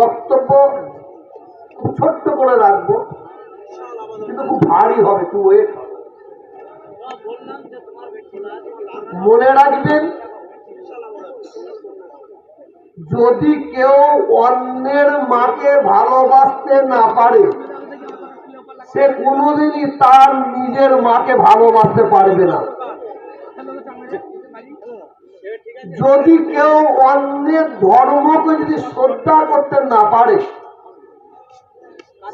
বক্তব্য খুব ছোট্ট করে রাখব, কিন্তু খুব ভারী হবে একটু ওয়েট মনে রাখবেন, যদি কেউ অন্যের মাকে ভালোবাসতে না পারে, সে কোনোদিনই তার নিজের মাকে ভালোবাসতে পারবে না। যদি কেউ অন্যের ধর্মকে যদি শ্রদ্ধা করতে না পারে,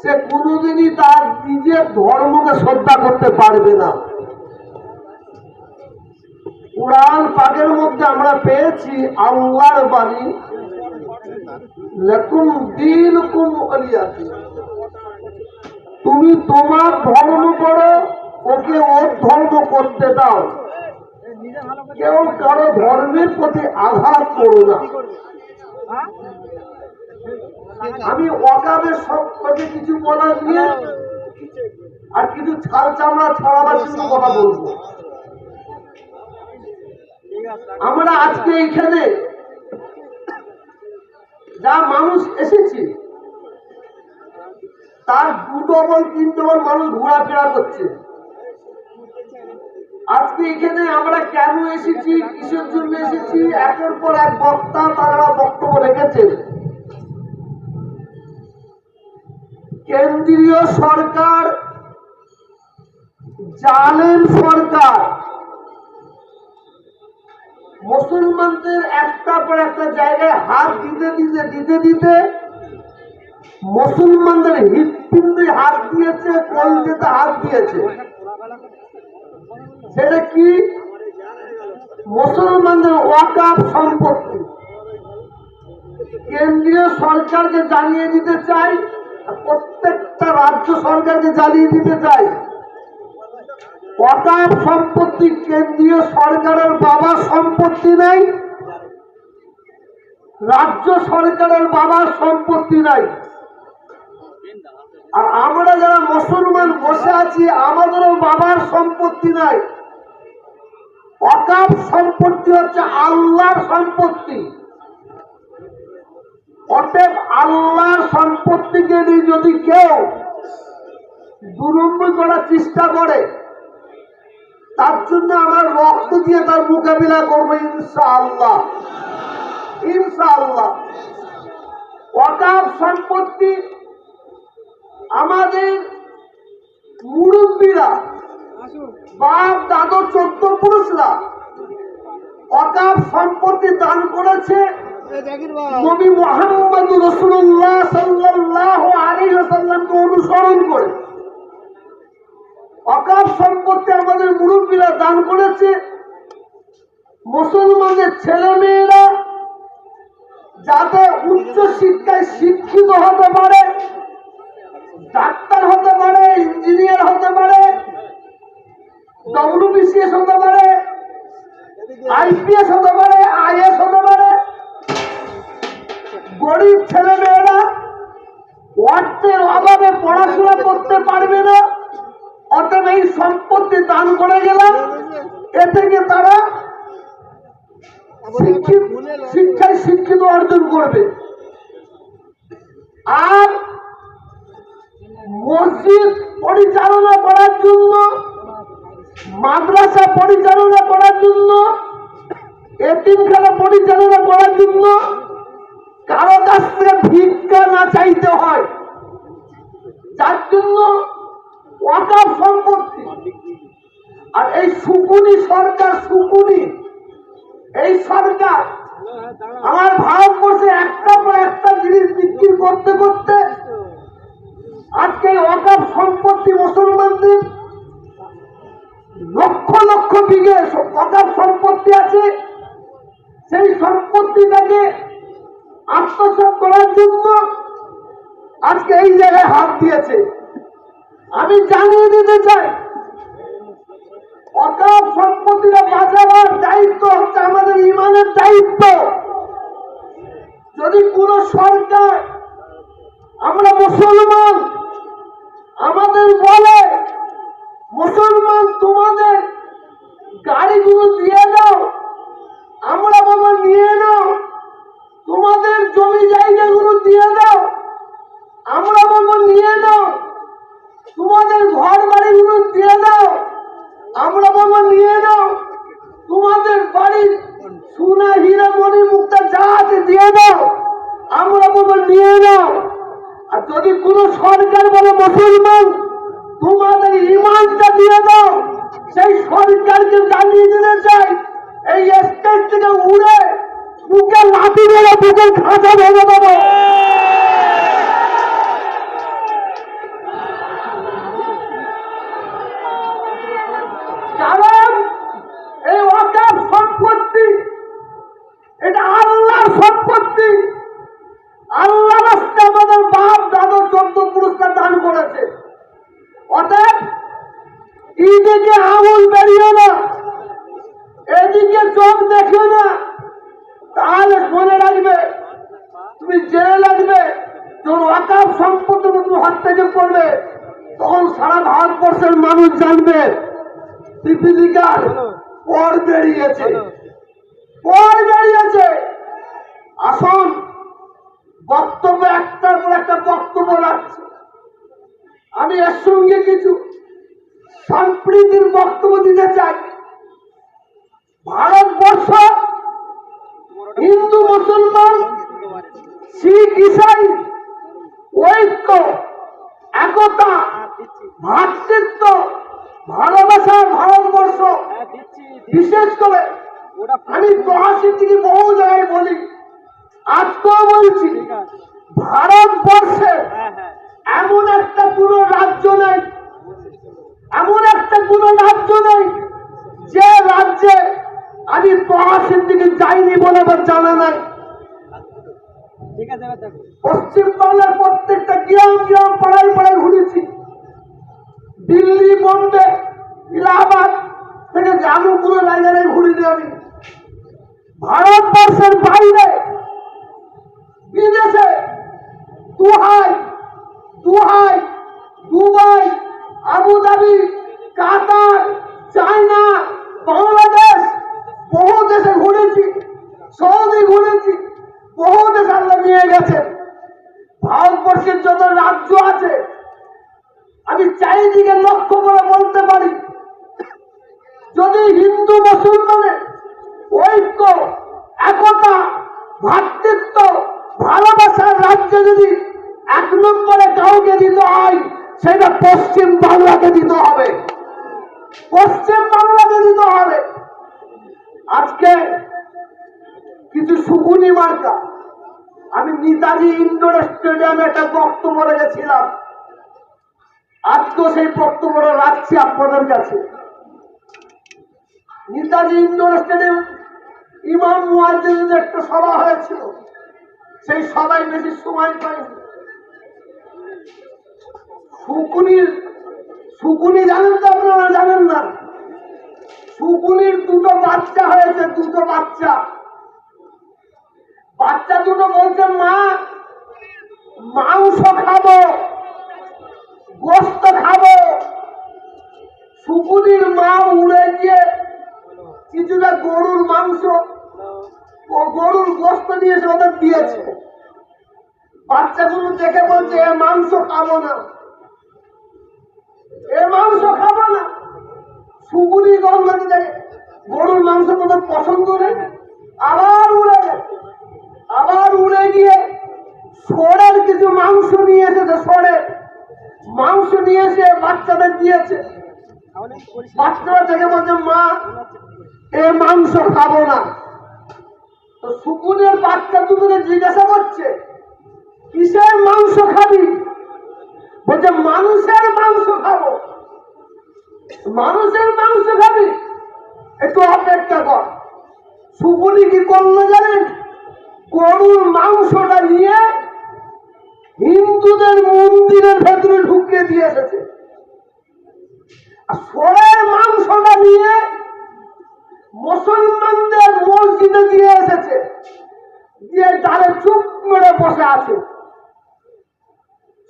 সে কোনোদিনই তার নিজের ধর্মকে শ্রদ্ধা করতে পারবে না। কোরআন পাকের মধ্যে আমরা পেয়েছি, আল্লাহর বাণী, লেকুম দিন কুম অলিয়াতি তুমি তোমার ধর্ম করো, ওকে ওর ধর্ম করতে দাও। কেউ কারও ধর্মের প্রতি আঘাত করো না। আমি অকাবের সম্পর্কে কিছু বলার নিয়ে আর কিছু ছাল চামড়া ছড়াবার জন্য কথা বলব। আমরা আজকে এখানে যা মানুষ এসেছি তার দু ডবল তিন ডবল মানুষ ঘোরাফেরা করছে। আজকে এখানে আমরা কেন এসেছি? কিসের জন্য এসেছি? একের পর এক বক্তা তারা বক্তব্য রেখেছেন। কেন্দ্রীয় সরকার, জালেম সরকার, মুসলমানদের একটা পর একটা জায়গায় হাত দিতে দিতে দিতে দিতে মুসলমানদের হৃৎপিণ্ডে হাত দিয়েছে, কলজেতে হাত দিয়েছে। সেটা কি? মুসলমানদের ওয়াকাফ সম্পত্তি। কেন্দ্রীয় সরকারকে জানিয়ে দিতে চাই প্রত্যেকটা রাজ্য সরকারকে জানিয়ে দিতে চাই। ওয়াকাফ সম্পত্তি কেন্দ্রীয় সরকারের বাবার সম্পত্তি নাই, রাজ্য সরকারের বাবার সম্পত্তি নাই। আর আমরা যারা মুসলমান বসে আছি, আমাদেরও বাবার সম্পত্তি নাই। অকাপ সম্পত্তি হচ্ছে আল্লাহর সম্পত্তি। অতএব আল্লাহর সম্পত্তিকে নিয়ে যদি কেউ দুরম্বই করার চেষ্টা করে, তার জন্য আমার রক্ত দিয়ে তার মোকাবিলা করব ইনশা আল্লাহ ইনশা আল্লাহ অকাপ সম্পত্তি আমাদের মুরব্বীরা বাপ দাদু চোদ্দ পুরুষরা অকাপ সম্পত্তি দান করেছে নবী মোহাম্মদ রসুল্লাহ সাল্লাহ আলী সাল্লামকে অনুসরণ করে। অকাপ সম্পত্তি আমাদের মুরব্বীরা দান করেছে। মুসলমানদের ছেলে মেয়েরা যাতে উচ্চ শিক্ষায় শিক্ষিত হতে পারে, ডাক্তার হতে পারে, ইঞ্জিনিয়ার হতে পারে ডব্লিউবিসিএস হতে পারে আইপিএস হতে পারে আইএস হতে পারে। গরিব ছেলে মেয়েরা অর্থের অভাবে পড়াশোনা করতে পারবে না। অতএব এই সম্পত্তি দান করে গেলাম। এ থেকে তারা শিক্ষায় শিক্ষিত অর্জন করবে। আর মসজিদ পরিচালনা করার জন্য মাদ্রাসা পরিচালনা করার জন্য এতিমখানা পরিচালনা করার জন্য কারও কাছ থেকে ভিক্ষা না চাইতে হয়। যার জন্য ওয়াকার সম্পত্তি। আর এই সুকুনি সরকার সুকুনি এই সরকার আমার ভারতবর্ষে একটা পর একটা জিনিস বিক্রি করতে করতে আজকে অকাপ সম্পত্তি মুসলমানদের লক্ষ লক্ষ বিঘে অকাপ সম্পত্তি আছে। সেই সম্পত্তিটাকে আত্মসাৎ করার জন্য আজকে এই জায়গায় হাত দিয়েছে। আমি জানিয়ে দিতে চাই অকাপ সম্পত্তিটা বাঁচাবার দায়িত্ব হচ্ছে আমাদের ইমানের দায়িত্ব। যদি কোন সরকার, আমরা মুসলমান, আমাদের বলে মুসলমান, তোমাদের গাড়িগুলো দিয়ে দাও। আমরা বাবা নিয়ে নাও। তোমাদের জমি জায়গাগুলো দিয়ে দাও। আমরা বাবা নিয়ে নাও। তোমাদের ঘর বাড়িগুলো দিয়ে দাও। আমরা বাবা নিয়ে নাও। তোমাদের বাড়ির সোনা, হীরা, মণি, মুক্তা যা আছে দিয়ে দাও। আমরা বাবা নিয়ে নাও। আর যদি কোনো সরকার বলে মুসলমান তোমাদের ইমানটা দিয়ে দাও। সেই সরকারকে জানিয়ে দিতে চাই এই স্টেজ থেকে উড়ে বুকে লাঠি মেরে বুকের খাঁচা ভেঙে দেবো। এটা আল্লাহ রাস্তায় আমাদের বাপ, দাদু, চোদ্দ পুরস্কার দান করেছে। অতএব এইদিকে আঙুল বেরিয়ে না এদিকে চোখ দেখো না তাহলে মনে রাখবে তুমি জেনে লাগবে তোর অকাপ সম্পত্তি তুমি হত্যাযোগ করবে তখন সারা ভারতবর্ষের মানুষ জানবে পিপিলিকার পর বেরিয়েছে। পর বেরিয়েছে আসুন বক্তব্য একটার পর একটা বক্তব্য রাখছি আমি এর সঙ্গে কিছু সম্প্রীতির বক্তব্য দিতে চাই। ভারতবর্ষ হিন্দু মুসলমান শিখ ইসাই ঐক্য একতা ভ্রাতৃত্ব ভালোবাসার ভারতবর্ষ। বিশেষ করে আমি প্রহাসী থেকে বহু জায়গায় বলি আজকেও বলছি ভারতবর্ষে এমন একটা কোনো রাজ্য নেই এমন একটা কোনো রাজ্য নেই যে রাজ্যে আমি প্রহাসীর দিকে যাইনি বলে আমার জানা নাই। পশ্চিমবাংলার প্রত্যেকটা গ্রাম গ্রাম পাড়ায় পাড়ায় ঘুরেছি। দিল্লি, বোম্বে, ইলাহাবাদ থেকে জামু কোনো জায়গায় ঘুরিনি আমি। ভারতবর্ষের বাইরে, বিদেশে দুহাই দুহাই, Dubai Abu Dhabi Qatar, China, Bangladesh, বহু দেশে ঘুরেছি, সৌদি ঘুরেছি, বহু দেশ আল্লাহ নিয়ে গেছে। ভারতবর্ষের যত রাজ্য আছে, আমি চারিদিকে লক্ষ্য করে বলতে পারি, যদি হিন্দু, মুসলমানের ঐক্য, একতা, ভ্রাতৃত্ব, ভালোবাসার রাজ্যে যদি এক নম্বরে কাউকে দিতে হয় সেটা পশ্চিম বাংলাকে দিতে হবে। পশ্চিম বাংলাকে দিতে হবে। আজকে কিছু সুকুনি মার্কা আমি নেতাজি ইন্ডোর স্টেডিয়ামে একটা বক্তব্য রেখেছিলাম। আজকেও সেই বক্তব্যটা রাখছি আপনাদের কাছে। নেতাজি ইন্ডোর স্টেডিয়াম ইমাম মুয়াজ্জিনের একটা সভা হয়েছিল, সেই সভায় বেশি সময় পাইনি। শুকুনির, শুকুনি জানেন তো আপনারা জানেন না। শুকুনির দুটো বাচ্চা হয়েছে, দুটো বাচ্চা। বাচ্চা দুটো বলছে, মা, মাংস খাব, গোস্ত খাব। শুকুনির মা উড়ে গিয়ে কিছুটা গরুর মাংস গরুর গোস্ত নিয়ে এসে ওদের দিয়েছে। বাচ্চাগুলো দেখে বলছে মাংস খাব না। এ মাংস খাব না। শুকুনি গঙ্গাতে দেখে গরুর মাংস তোদের পছন্দ নেই আবার উড়ে আবার উড়ে গিয়ে সরের কিছু মাংস নিয়ে এসেছে সরের মাংস নিয়ে এসে বাচ্চাদের দিয়েছে। বাচ্চারা থেকে বলছে, মা, এ মাংস খাব না। তো শুকুনের বাচ্চা দুটোকে জিজ্ঞাসা করছে, কিসের মাংস খাবি? বলছে, মানুষের মাংস খাব। মানুষের মাংস খাবি? একটু অপেক্ষা কর। শুকুনি কি করল জানেন? গরুর মাংসটা নিয়ে হিন্দুদের মন্দিরের ভেতরে ঢুকিয়ে দিয়ে এসেছে। সোরের মাংসটা নিয়ে মুসলমানদের মসজিদে দিয়ে এসেছে। দিয়ে ডালে চুপ মেরে বসে আছে।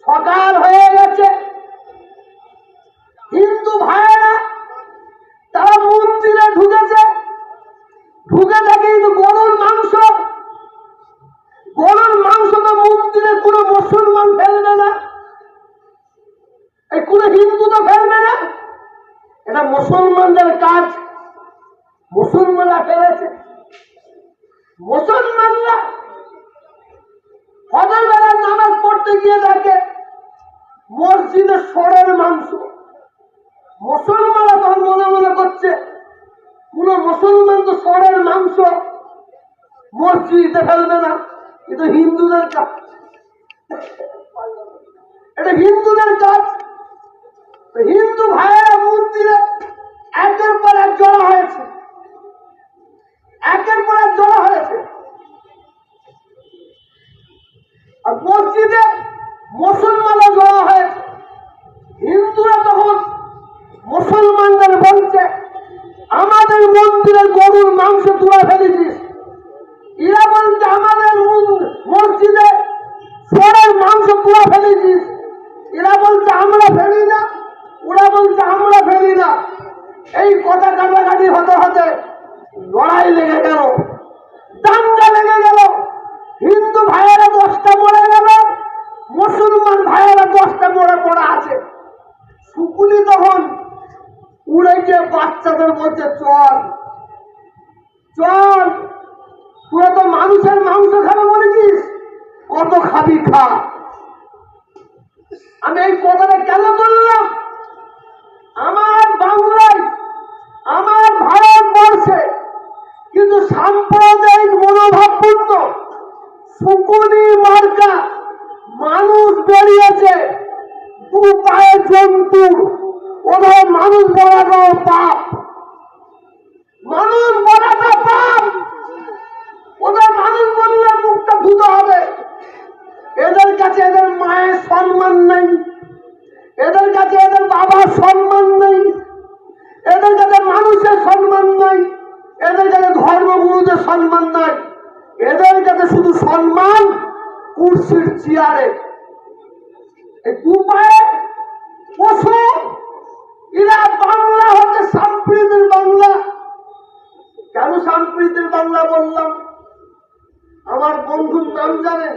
সকাল হয়ে গেছে। হিন্দু ভাইয়েরা, তারা মন্দিরে ঢুকেছে। ঢুকে থাকে কিন্তু গরুর মাংস। গরুর মাংস তো মন্দিরে কোনো মুসলমান ফেলবে না। এই কোনো হিন্দু তো ফেলবে না। এটা মুসলমানদের কাজ। মুসলমানরা ফেলেছে মুসলমানরা হজর বেলা করতে গিয়ে দেখে মসজিদে সরের মাংস মুসলমানরা তখন মনে মনে করছে কোন মুসলমান তো সরের মাংস মসজিদে ফেলবে না। কিন্তু হিন্দুদের কাজ। এটা হিন্দুদের কাজ। হিন্দু ভাইয়েরা মন্দিরে একের পর এক জড়া হয়েছে একের পর এক জড়া হয়েছে আর মসজিদে মুসলমানরা জড়া হয়েছে হিন্দুরা তখন মুসলমানদের বলছে আমাদের মন্দিরে গরুর মাংস তুলে ফেলেছিস এরা বলছে আমাদের মন- মসজিদে সোরের মাংস তুলে ফেলেছিস এরা বলছে আমরা ফেলি না ওরা বলছে আমরা ফেলি না এই কথা কাটাকাটি হতে হতে লড়াই লেগে গেল দাঙ্গা লেগে গেল হিন্দু ভাইয়েরা দশটা মরে গেল মুসলমান ভাইয়েরা দশটা মরে পড়ে আছে শুকুনি তখন উড়ে গিয়ে বাচ্চাদের বলছে চল চল তোরা তো মানুষের মাংস খাবে বলেছিস কত খাবি খা আমি এই কথাটা কেন বললাম? আমার বাংলায় আমার ভারতবর্ষে কিন্তু সাম্প্রদায়িক মনোভাবপূর্ণ শুকুনি মার্কা মানুষ বেরিয়েছে দু পায়ে জন্তু। ওদের মানুষ বলাটাও পাপ। মানুষ বলাটা পাপ। ওদের মানুষ বললে মুখটা ধুতে হবে। এদের কাছে এদের মায়ের সম্মান নেই। এদের কাছে এদের বাবার সম্মান নেই। এদের কাছে মানুষের সম্মান নেই। এদের কাছে ধর্মগুরুদের সম্মান নাই। এদের কাছে শুধু সম্মান, কুর্সির চেয়ারে। পশু এরা বাংলা হচ্ছে সাম্প্রীতির বাংলা। কেন সাম্প্রীতির বাংলা বললাম? আমার বন্ধুর নাম জানেন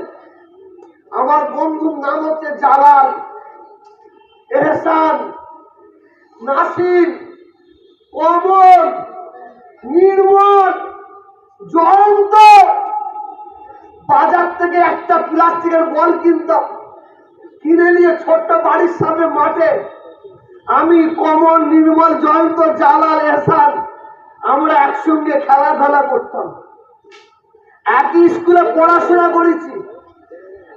আমার বন্ধুর নাম হচ্ছে জালাল, এহসান, নাসির কমল নির্মল, জয়ন্ত। বাজার থেকে একটা প্লাস্টিকের বল কিনতাম, কিনে নিয়ে ছোট্ট বাড়ির সামনে মাঠে। আমি কমল, নির্মল, জয়ন্ত, জালাল, এহসান, আমরা একসঙ্গে খেলাধুলা করতাম। একই স্কুলে পড়াশোনা করেছি।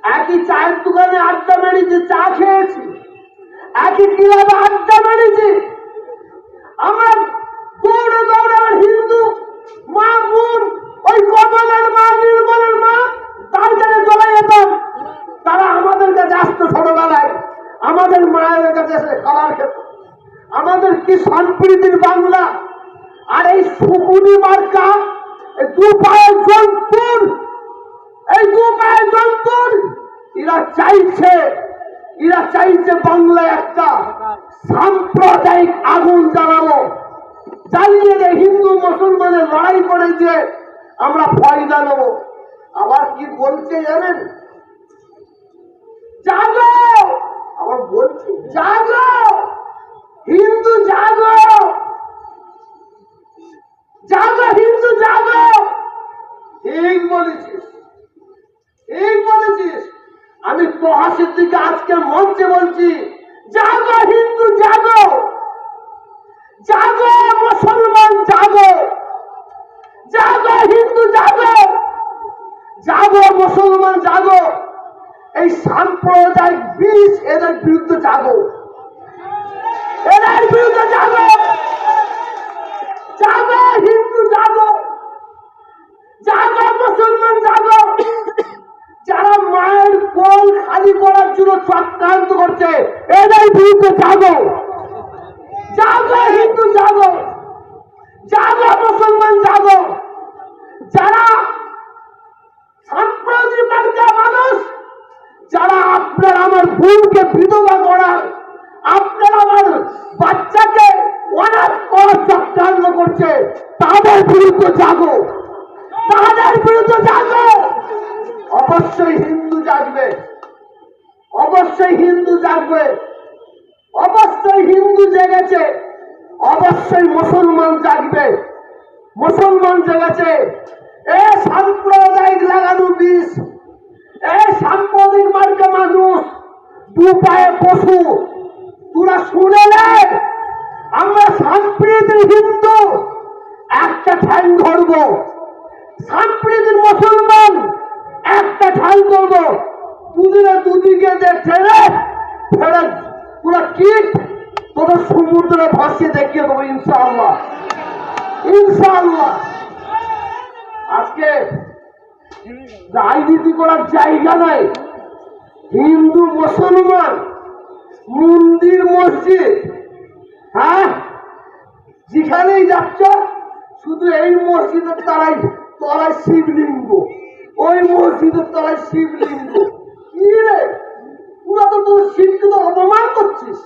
একই চায়ের দোকানে আড্ডা মেরেছি, চা খেয়েছি। একই ক্লাবে আড্ডা মেরেছি। আমার দৌড়ে দৌড়ে আমার হিন্দু, মা, বোন, ওই কমলের মা, নির্মলের মা, তার কাছে চলে যেতাম। তারা আমাদের কাছে আসতো ছোটবেলায়। আমাদের মায়ের কাছে এসে খাবার খেত। আমাদের কি সম্প্রীতির বাংলা? আর এই সুকুনি মার্কা দু পায়ের জন্তুর এই পায়ের জন্তুর এরা চাইছে এরা চাইছে বাংলায় একটা সাম্প্রদায়িক আগুন জ্বালাবো। জ্বালিয়ে যে হিন্দু মুসলমানের লড়াই করে যে আমরা ফয়দা নেব। আবার কি বলছে জানেন? জাগো! আবার বলছে, জাগো! হিন্দু জাগো! জাগো, হিন্দু জাগো! ঠিক বলেছিস। ঠিক বলেছিস? আমি তোহাসের দিকে আজকে মঞ্চে বলছি, জাগো হিন্দু, জাগো! জাগো, মুসলমান, জাগো! জাগো হিন্দু, জাগো! জাগো, মুসলমান, জাগো! এই সাম্প্রদায়িক বিষ এদের বিরুদ্ধে জাগো। এদের বিরুদ্ধে জাগো! জাগো হিন্দু, জাগো! জাগো, মুসলমান, জাগো! কোল খালি করার জন্য চক্রান্ত করছে। এদের বিরুদ্ধে জাগো জাগো হিন্দু জাগো জাগো মুসলমান জাগো যারা সাম্প্রদায়িক মানুষ, যারা আপনার আমার ভুলকে বিধবা করার আপনার আমার বাচ্চাকে অনাথ করার চক্রান্ত করছে তাদের বিরুদ্ধে জাগো তাদের বিরুদ্ধে জাগো অবশ্যই হিন্দু জাগবে অবশ্যই হিন্দু জাগবে অবশ্যই হিন্দু জেগেছে। অবশ্যই মুসলমান জাগবে। মুসলমান জেগেছে। এ সাম্প্রদায়িক লাগানো বিষ। এ সাম্প্রদায়িক মার্কে মানুষ দু পায়ে পশু তোরা শুনে আমরা শান্তির হিন্দু। একটা ঠ্যাং ধরবো। শান্তির মুসলমান একটা ঠ্যাং ধরবো দুদিনে দুদিকে দেখছে ঠেলে ফেলে পুরো কিট তোদের সমুদ্রে ভাসিয়ে দেখিয়ে দেবো, ইনশাআল্লাহ। ইনশাআল্লাহ। আজকে রাজনীতি করার জায়গা নাই, হিন্দু, মুসলমান, মন্দির, মসজিদ হ্যাঁ? যেখানেই যাচ্ছ, শুধু এই মসজিদের তলায় তলায় শিবলিঙ্গ। ওই মসজিদের তলায় শিবলিঙ্গ। কি রে? পুরা তো তোর শিবকে তো অপমান করছিস।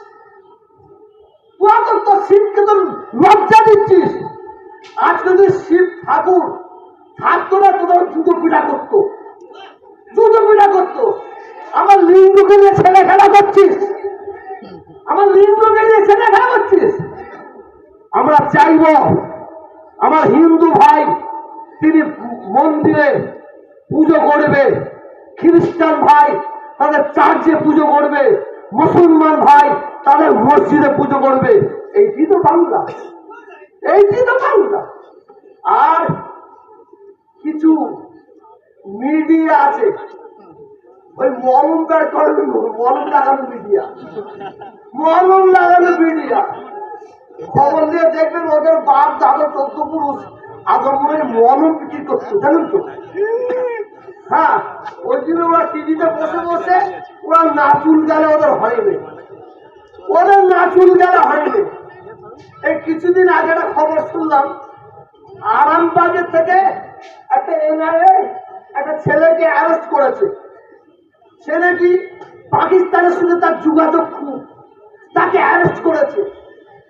শিবকে তো লজ্জা দিচ্ছিস। আজকে যদি শিব ঠাকুর থাকতো না তোদের জুতো পিঠা করতো, জুতো পিঠা করতো, আমার লিঙ্গকে নিয়ে ছেলে খেলা করছিস? আমার লিঙ্গকে নিয়ে ছেলে খেলা করছিস? আমরা চাইব আমার হিন্দু ভাই তিনি মন্দিরে পুজো করবে, খ্রিস্টান ভাই তাদের চার্চে পুজো করবে, মুসলমান ভাই তাদের মসজিদে পুজো করবে। এইটি তো বাংলা। এইটি তো বাংলা। আর কিছু মিডিয়া আছে। ওই মলম বের করে মলম লাগানো মিডিয়া মলম লাগানো মিডিয়া খবর দিয়ে দেখবেন ওদের বাপ, দাদা, চোদ্দ পুরুষ আগমনের মলম বিক্রি করতো জানেন তো? হ্যাঁ ওই জন্য ওরা টিভিতে বসে বসে ওরা নাচুল গেলে ওদের হয়নি ওদের নাচুল গেলে হয়নি। এই কিছুদিন আগে একটা খবর শুনলাম, আরামবাগের থেকে একটা এনআইএ একটা ছেলেকে অ্যারেস্ট করেছে। ছেলেটি পাকিস্তানের সঙ্গে তার যোগাযোগ খুব, তাকে অ্যারেস্ট করেছে।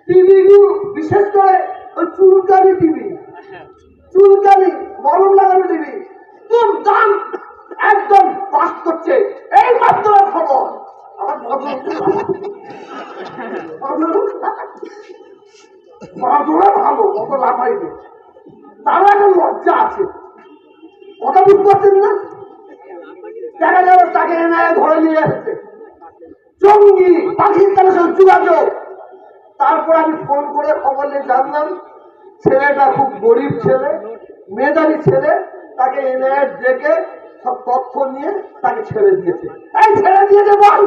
টিভি বিশেষ করে ওই চুলকানি টিভি চুলকানি মরম লাগানো টিভি তুম দাম একদম পাস করছে এই মাত্র খবর। তারপর আমি ফোন করে খবর নিয়ে জানলাম ছেলেটা খুব গরিব ছেলে মেধাবী ছেলে তাকে এনআইএ ডেকে সব তথ্য নিয়ে তাকে ছেড়ে দিয়েছে। এই ছেড়ে দিয়েছে বল!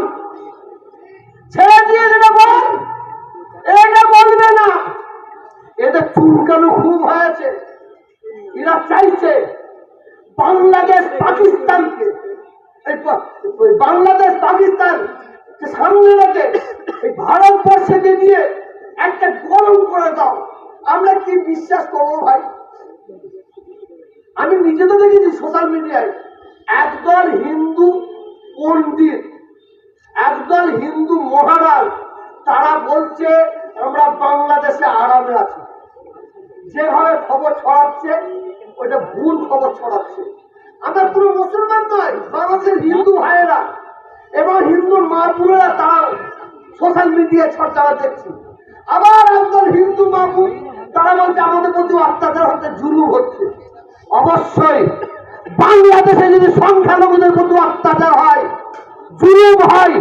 ছেড়ে দিয়ে দেবে বল। এটা বলবে না। এদের চুলকানো খুব হয়েছে। এরা চাইছে বাংলাদেশ, পাকিস্তানকে। বাংলাদেশ, পাকিস্তান সামনে রেখে এই ভারতবর্ষকে দিয়ে একটা গরম করে দাও। আমরা কি বিশ্বাস করব ভাই? আমি নিজে তো দেখেছি সোশ্যাল মিডিয়ায়, একদল হিন্দু পণ্ডিত একদল হিন্দু মহারাজ, তারা বলছে, আমরা বাংলাদেশে আরামে আছি। যেভাবে খবর ছড়াচ্ছে, ওইটা ভুল খবর ছড়াচ্ছে। আমরা পুরো মুসলমান নয়, বাংলাদেশের হিন্দু ভাইয়েরা এবং হিন্দু মা বোনেরা তারা সোশ্যাল মিডিয়ায় ছড়াচ্ছা দেখছি। আবার একদল হিন্দু মা তারা বলছে, আমাদের প্রতি অত্যাচার হচ্ছে, জুলুম হচ্ছে। অবশ্যই, বাংলাদেশে যদি সংখ্যালঘুদের প্রতি অত্যাচার হয় জুলুম ভাই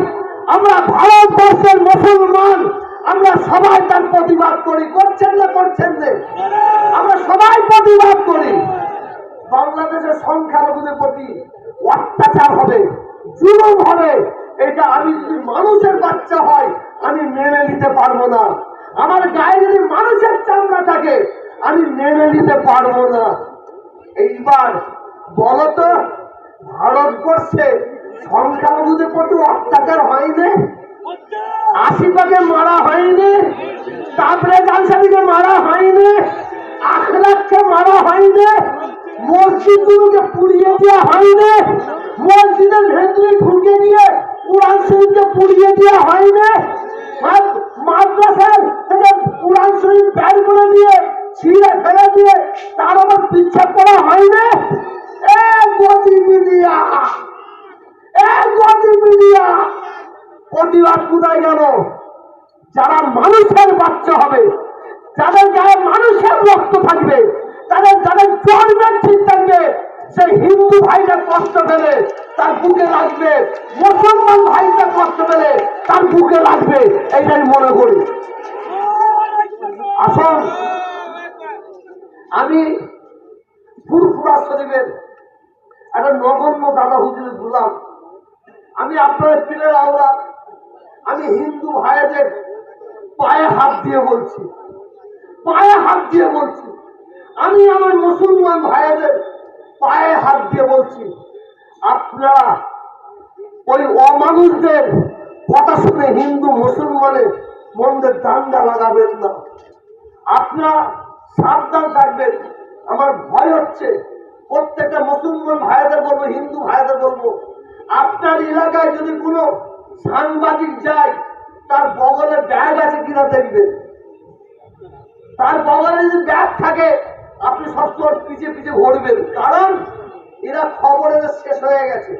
আমরা ভারতবর্ষের মুসলমান, আমরা সবাই তার প্রতিবাদ করি। করছেন না করছেন না আমরা সবাই প্রতিবাদ করি। বাংলাদেশের সংখ্যালঘুদের প্রতি অত্যাচার হবে, জুলুম হবে। এটা আমি যদি মানুষের বাচ্চা হয়, আমি মেনে নিতে পারব না। আমার গায়ে যদি মানুষের চামড়া থাকে, আমি মেনে নিতে পারব না। এইবার বলতো, ভারতবর্ষে সংখ্যালঘুদের প্রতি অত্যাচার হয়নি আশিপাকে মারা হয়নি, তারপরে জালসাদিকে মারা হয়নি, আখলাখকে মারা হয়নি, মসজিদগুলোকে পুড়িয়ে দেওয়া হয়নি, মসজিদের ভেতরে ঢুকে গিয়ে কোরআন শরীফকে পুড়িয়ে দেওয়া হয়নি মাদ্রাসার থেকে কোরআন শরীফ বের করে দিয়ে ছিঁড়ে ফেলে দিয়ে তার আবার পিচ্ছা করা হয়নি। এ গতি মিডিয়া মিডিয়া প্রতিবাদ কোথায় গেল? যারা মানুষের বাচ্চা হবে, যাদের গায়ে মানুষের রক্ত থাকবে, তাদের যাদের জন্মের ঠিক থাকবে, সেই হিন্দু ভাইরা কষ্ট পেলে তার বুকে লাগবে, মুসলমান ভাইটা কষ্ট পেলে তার বুকে লাগবে, এইটাই মনে করি। আসুন, আমি ফুরফুরা শরীফের একটা নগণ্য দাদা হুজুরের গুলাম আমি আপনার পীরের আওলা। আমি হিন্দু ভাইদের পায়ে হাত দিয়ে বলছি। পায়ে হাত দিয়ে বলছি। আমি আমার মুসলমান ভাইদের পায়ে হাত দিয়ে বলছি। আপনারা ওই অমানুষদের কথা শুনে হিন্দু মুসলমানের মন্দের দাঙ্গা লাগাবেন না। আপনারা সাবধান থাকবেন। আমার ভয় হচ্ছে, প্রত্যেকটা মুসলমান ভাইদের বলব, হিন্দু ভাইদের বলব আপনার এলাকায় যদি কোনো সাংবাদিক যায়, তার বগলে ব্যাগ আছে কিনা দেখবেন। তার বগলে যদি ব্যাগ থাকে, আপনি সবসময় পিছিয়ে পিছিয়ে ঘুরবেন। কারণ এরা খবর এদের শেষ হয়ে গেছে।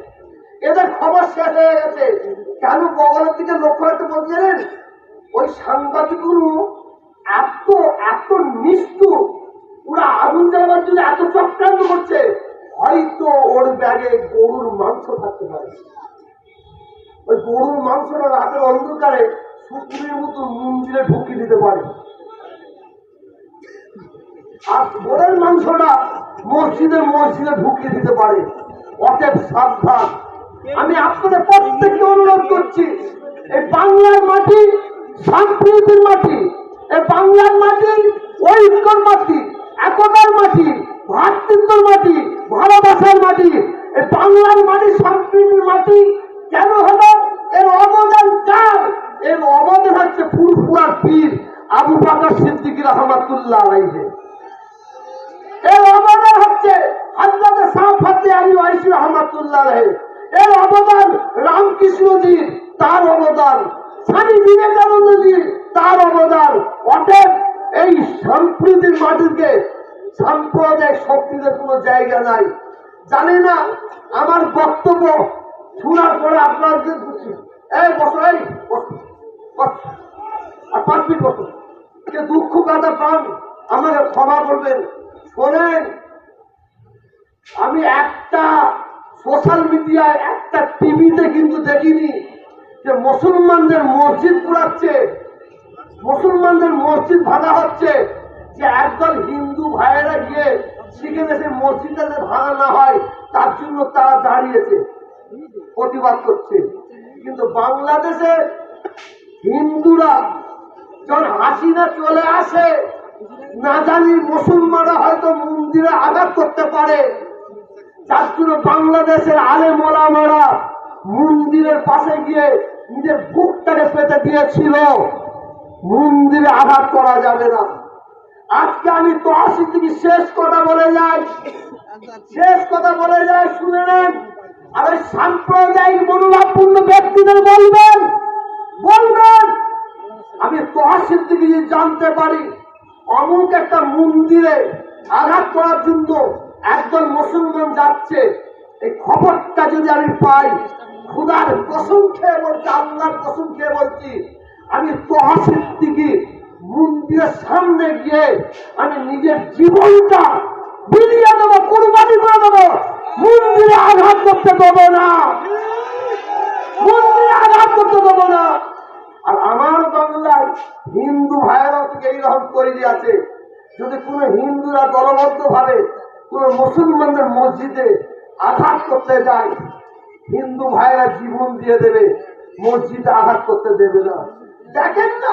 এদের খবর শেষ হয়ে গেছে। কেন বগলের দিকে লক্ষ্য রাখতে বলছিলেন ওই সাংবাদিকগুলো এত এত নিষ্ঠুর। ওরা আগুন জ্বালাবার জন্য এত চক্রান্ত করছে। হয়তো ওর ব্যাগে গরুর মাংস থাকতে পারে। ওই গরুর মাংসটা রাতের অন্ধকারে শুকুরের মতো মন্দিরে ঢুকিয়ে দিতে পারে। আর বোরের মাংসটা মসজিদে মসজিদে ঢুকিয়ে দিতে পারে। অতএব সাবধান। আমি আপনাদের প্রত্যেককে অনুরোধ করছি, এই বাংলার মাটি সম্প্রীতির মাটি, এই বাংলার মাটি, ঐক্যর মাটি, একতার মাটি ভ্রাতৃত্বর মাটি, ভালোবাসার মাটি, এই বাংলার মাটি সম্প্রীতির মাটি কেন হলো? এর অবদান কার? এর অবদান হচ্ছে ফুরফুরার পীর আবু বাকর সিদ্দিক রহমাতুল্লাহ আলাইহে। এর অবদান হচ্ছে সাফাতে আলী রহমাতুল্লাহ রহে এর অবদান তার অবদান। স্বামী বিবেকানন্দজির তার অবদান। অতএব এই সম্প্রীতির মাটিতে সাম্প্রদায়িক শক্তিতে কোনো জায়গা নাই। জানি না আমার বক্তব্য শোনার পরে বুঝছি এই বসো এই বসো যে দুঃখ কাটা পান, আমাকে ক্ষমা করবেন। শোনেন, আমি একটা সোশ্যাল মিডিয়ায়, একটা টিভিতে কিন্তু দেখিনি যে মুসলমানদের মসজিদ পুরাচ্ছে, মুসলমানদের মসজিদ ভাঙা হচ্ছে। যে একদল হিন্দু ভাইয়েরা গিয়ে সেখানে সে মসজিদটা যাতে ভাঙা না হয়, তার জন্য তারা দাঁড়িয়েছে, প্রতিবাদ করছে। কিন্তু বাংলাদেশে হিন্দুরা যখন হাসিনা চলে আসে, না জানি মুসলমানরা হয়তো মন্দিরে আঘাত করতে পারে। যার জন্য বাংলাদেশের আলে মোলামারা মন্দিরের পাশে গিয়ে নিজের বুকটাকে পেতে দিয়েছিল। মন্দিরে আঘাত করা যাবে না। আজকে আমি তো আসি শেষ কথা বলে যাই। শেষ কথা বলে যাই, শুনে নেন। আর ওই সাম্প্রদায়িক মনোভাবপূর্ণ ব্যক্তিদের বলবেন। বলবেন। আমি তহসিল থেকে যদি জানতে পারি, অমুক একটা মন্দিরে আঘাত করার জন্য একজন মুসলমান যাচ্ছে, এই খবরটা যদি আমি পাই, খুদার কসম খেয়ে বলছি, আল্লাহর কসম খেয়ে বলছি, আমি তহসিল থেকে মন্দিরের সামনে গিয়ে আমি নিজের জীবনটা বিলিয়ে দেবো, কুরবানি করে দেবো। মন্দিরে আঘাত করতে দেবো না। মন্দিরে আঘাত করতে দেবো না। আর আমার বাংলায় হিন্দু ভাইয়েরাও থেকে এইরকম তৈরি আছে যদি কোনো হিন্দুরা দলবদ্ধ ভাবে কোনো মুসলমানদের মসজিদে আঘাত করতে যায়, হিন্দু ভাইয়েরা জীবন দিয়ে দেবে, মসজিদে আঘাত করতে দেবে না। দেখেন না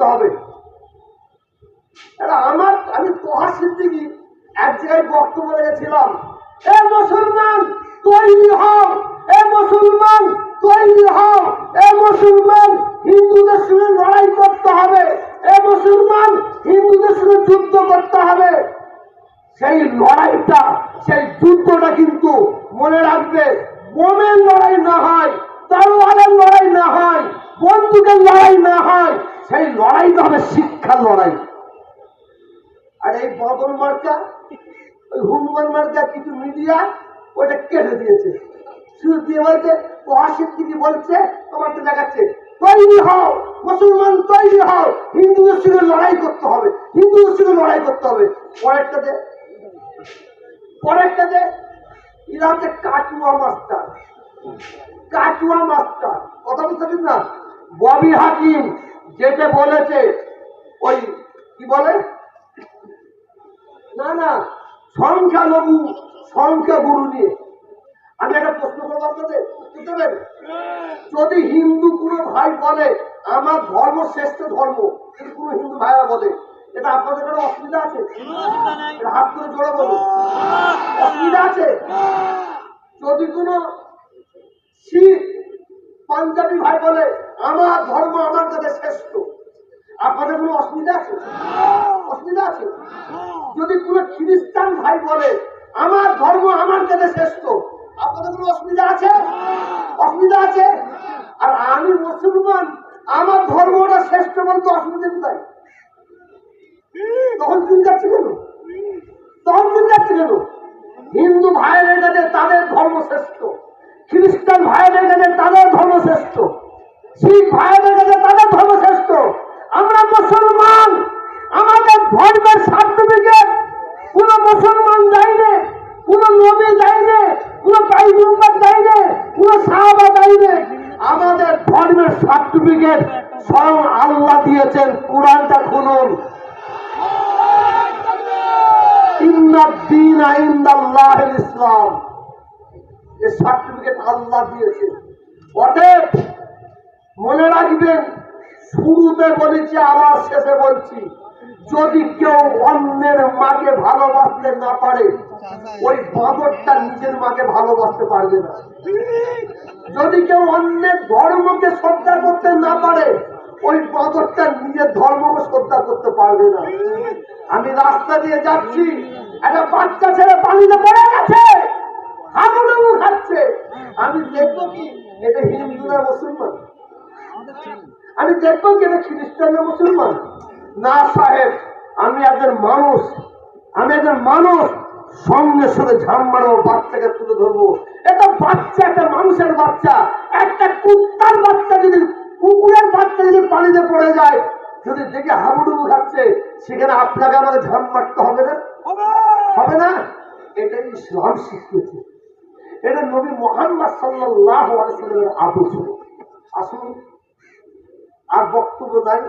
শুনতে হবে। আমার, আমি তোহা সিদ্দিকি এক জায়গায় বক্তব্য রেখেছিলাম। এ মুসলমান, তৈরি হও। এ মুসলমান, তৈরি হও। এ মুসলমান, হিন্দুদের সঙ্গে লড়াই করতে হবে। এ মুসলমান, হিন্দুদের সঙ্গে যুদ্ধ করতে হবে। সেই লড়াইটা, সেই যুদ্ধটা কিন্তু মনে রাখবে বোমের লড়াই না হয়। তারওয়ালের লড়াই না হয়, বন্দুকের লড়াই না হয়, সেই লড়াইটা হবে শিক্ষার লড়াই। আর এই বদল মার্কা, ওই হুনুমান মার্কা কিছু মিডিয়া ওটা কেটে দিয়েছে। শুধু দিয়ে বলছে, ও অশিক্ষিত বলছে, তোমার তো দেখাচ্ছে, তৈরি হও, মুসলমান তৈরি হও, হিন্দু মুসলিমের লড়াই করতে হবে, হিন্দু মুসলিমের লড়াই করতে হবে। পরেরটাতে পরেরটাতে ইরা হচ্ছে কাটুয়া মাস্টার। কাটুয়া মাস্টার। কথা বুঝতে না? ববি হাকিম যেটা বলেছে, ওই কি বলে? না না, সংখ্যালঘু সংখ্যা গুরু নিয়ে। আমি একটা প্রশ্ন করব আপনাদের দেবেন যদি হিন্দু কোনো ভাই বলে, আমার ধর্ম শ্রেষ্ঠ ধর্ম যদি কোনো হিন্দু ভাইরা বলে, এটা আপনাদের কোনো অসুবিধা আছে? হাত করে জোড়া বলুন। অসুবিধা আছে? যদি কোনো শিখ পাঞ্জাবি ভাই বলে, আমার ধর্ম আমার কাছে শ্রেষ্ঠ। আপনাদের কোনো অসুবিধা আছে? অসুবিধা আছে? যদি কোনো খ্রিস্টান ভাই বলে, আমার ধর্ম আমার কাছে শ্রেষ্ঠ, আপনাদের কোনো অসুবিধা আছে? অসুবিধা আছে? আর আমি মুসলমান, আমার ধর্মটা শ্রেষ্ঠ বলতে অসুবিধা কোথায়? তখন চিন্তাচ্ছে কেন? তখন চিন্তাচ্ছে কেন? হিন্দু ভাইয়ের কাছে তাদের ধর্ম শ্রেষ্ঠ। খ্রিস্টান ভাইয়ের কাছে তাদের ধর্ম শ্রেষ্ঠ। শিখ ভাইয়ের কাছে তাদের ধর্ম শ্রেষ্ঠ। আমরা মুসলমান। আমাদের ধর্মের সার্টিফিকেট কোন মুসলমান দেয়নি। কোন নবী দেয়নি। কোন পাইগম্বর দেয়নি। কোন সাহাবা দেয়নি। আমাদের ধর্মের সার্টিফিকেট স্বয়ং আল্লাহ দিয়েছেন। কোরআনটা খুলুন ইন্নাদ্দিন ইন্দাল্লাহ ইসলাম। এই সার্টিফিকেট আল্লাহ দিয়েছে। অতএব মনে রাখবেন, শুরুতে বলেছি, আবার শেষে বলছি, যদি কেউ অন্যের মাকে ভালোবাসতে না পারে, ওই বাঁদরটা নিজের মাকে ভালোবাসতে পারবে না। যদি কেউ অন্যের ধর্মকে শ্রদ্ধা করতে না পারে, ওই বাঁদরটা নিজের ধর্মকে শ্রদ্ধা করতে পারবে না। আমি রাস্তা দিয়ে যাচ্ছি, একটা বাচ্চা ছেলে পানিতে পড়ে গেছে। আমি দেখব কি? এটা হিন্দু না মুসলমান? আমি দেখব কি এটা খ্রিস্টান না মুসলমান? না সাহেব, আমি একজন মানুষ। আমি একজন মানুষ। সঙ্গে সঙ্গে ঝাম মারবো, বাচ্চাকে তুলে ধরবো। এটা বাচ্চা, একটা মানুষের বাচ্চা। একটা কুত্তার বাচ্চা যদি, কুকুরের বাচ্চা যদি পানিতে পড়ে যায়, যদি দেখে হাবুডুবু খাচ্ছে, সেখানে আপনাকে আমাকে ঝাম মারতে হবে না? হবে না? এটাই ইসলাম শিখিয়েছে এটা নবী মোহাম্মদ সাল্লাহ আদর্শ। আসুন আর বক্তব্য নাই।